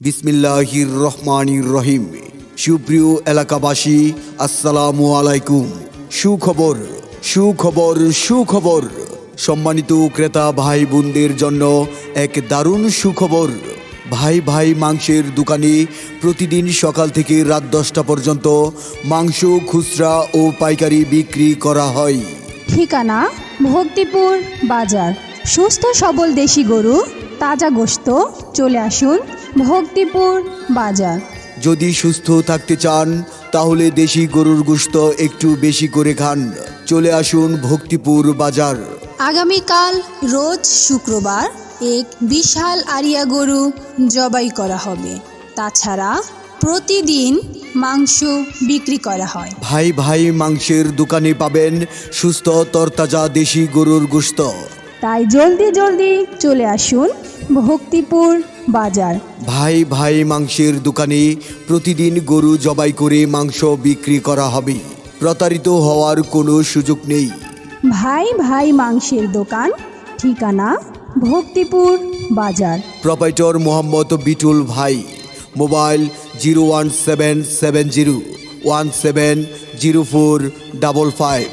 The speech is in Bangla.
বিসমিল্লাহির রহমানির রহিম। সুপ্রিয় এলাকাবাসী, আসসালামু আলাইকুম। সুখবর সুখবর সুখবর। সম্মানিত ক্রেতা ভাই বোনদের জন্য এক দারুণ সুখবর। ভাই ভাই মাংসের দোকানে প্রতিদিন সকাল থেকে রাত দশটা পর্যন্ত মাংস, খুচরা ও পাইকারি বিক্রি করা হয়। ঠিকানা, ভক্তিপুর বাজার। সুস্থ সবল দেশি গরু, তাজা গোস্ত চলে আসুন ভক্তিপুর বাজার। যদি সুস্থ থাকতে চান তাহলে দেশি গরুর গোশত একটু বেশি করে খান। চলে আসুন ভক্তিপুর বাজার। আগামীকাল রোজ শুক্রবার এক বিশাল আরিয়া গরু জবাই করা হবে। তাছাড়া প্রতিদিন মাংস বিক্রি করা হয়। ভাই ভাই মাংসের দোকানে পাবেন সুস্থ তরতাজা দেশি গরুর গোশত। তাই জলদি জলদি চলে আসুন ভক্তিপুর বাজার। ভাই ভাই মাংসের দোকানে প্রতিদিন গরু জবাই করে মাংস বিক্রি করা হবে। প্রতারিত হওয়ার কোনো সুযোগ নেই। ভাই ভাই মাংসের দোকান ঠিকানা ভক্তিপুর বাজার। প্রপাইটর মোহাম্মদ বিটুল ভাই mobile zero one seven seven zero one seven zero four double five.